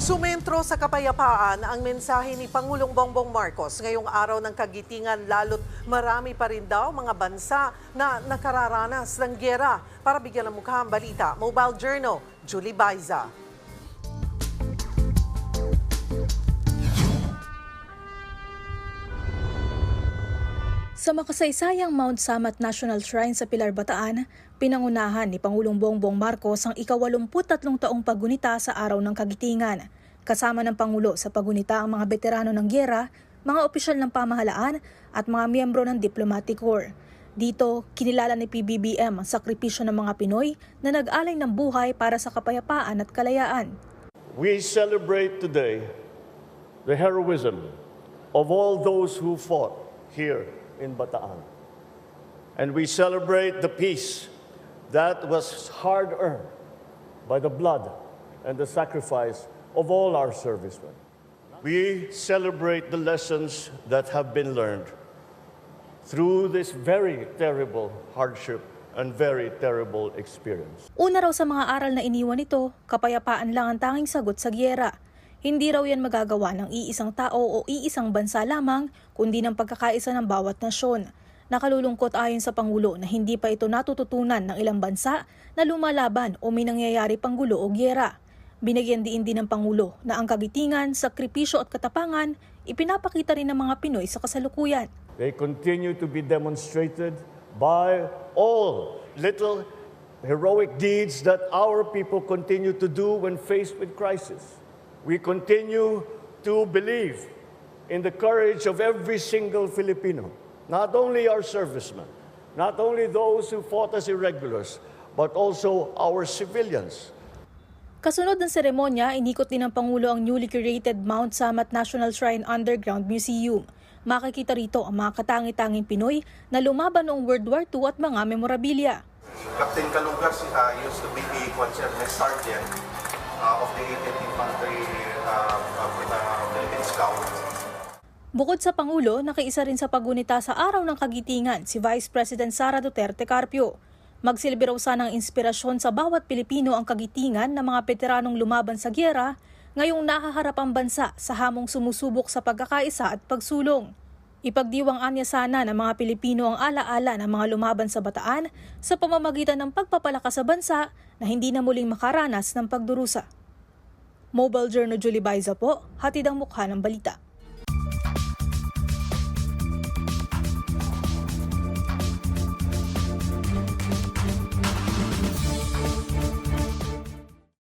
Sumentro sa kapayapaan ang mensahe ni Pangulong Bongbong Marcos ngayong araw ng kagitingan lalo't marami pa rin daw mga bansa na nakararanas ng gera. Para bigyan ng mukha ang balita, Mobile Journal, Julie Baiza. Sa makasaysayang Mount Samat National Shrine sa Pilar, Bataan, pinangunahan ni Pangulong Bongbong Marcos ang ikawalumputatlong taong pagunita sa Araw ng Kagitingan. Kasama ng Pangulo sa pagunita ang mga veterano ng gyera, mga opisyal ng pamahalaan at mga miyembro ng Diplomatic Corps. Dito, kinilala ni PBBM ang sakripisyo ng mga Pinoy na nag-alay ng buhay para sa kapayapaan at kalayaan. We celebrate today the heroism of all those who fought here in Bataan. And we celebrate the peace that was hard earned by the blood and the sacrifice of all our servicemen. We celebrate the lessons that have been learned through this very terrible hardship and very terrible experience. Una raw sa mga aral na iniwan nito, kapayapaan lang ang tanging sagot sa gyera. Hindi raw yan magagawa ng iisang tao o iisang bansa lamang, kundi ng pagkakaisa ng bawat nasyon. Nakalulungkot ayon sa Pangulo na hindi pa ito natututunan ng ilang bansa na lumalaban o may nangyayari pang gulo o gyera. Binigyan diin din ng Pangulo na ang kagitingan, sakripisyo at katapangan ipinapakita rin ng mga Pinoy sa kasalukuyan. They continue to be demonstrated by all little heroic deeds that our people continue to do when faced with crisis. We continue to believe in the courage of every single Filipino, not only our servicemen, not only those who fought as irregulars, but also our civilians. Kasunod ng seremonya, inikot din ng Pangulo ang newly curated Mount Samat National Shrine Underground Museum. Makikita rito ang mga katangi-tanging Pinoy na lumaban noong World War II at mga memorabilia. Captain Kalugas uh, used to be the concert sergeant uh, of the 18th Infantry uh, Philippine Scout. Bukod sa Pangulo, nakiisa rin sa pagunita sa Araw ng Kagitingan si Vice President Sara Duterte Carpio. Magsilbi raw sanang inspirasyon sa bawat Pilipino ang kagitingan ng mga veteranong lumaban sa gyera ngayong nakaharap ang bansa sa hamong sumusubok sa pagkakaisa at pagsulong. Ipagdiwang anya sana ng mga Pilipino ang alaala ng mga lumaban sa bataan sa pamamagitan ng pagpapalakas sa bansa na hindi na muling makaranas ng pagdurusa. Mobile Journal Julie Baiza po, hatid ang mukha ng balita.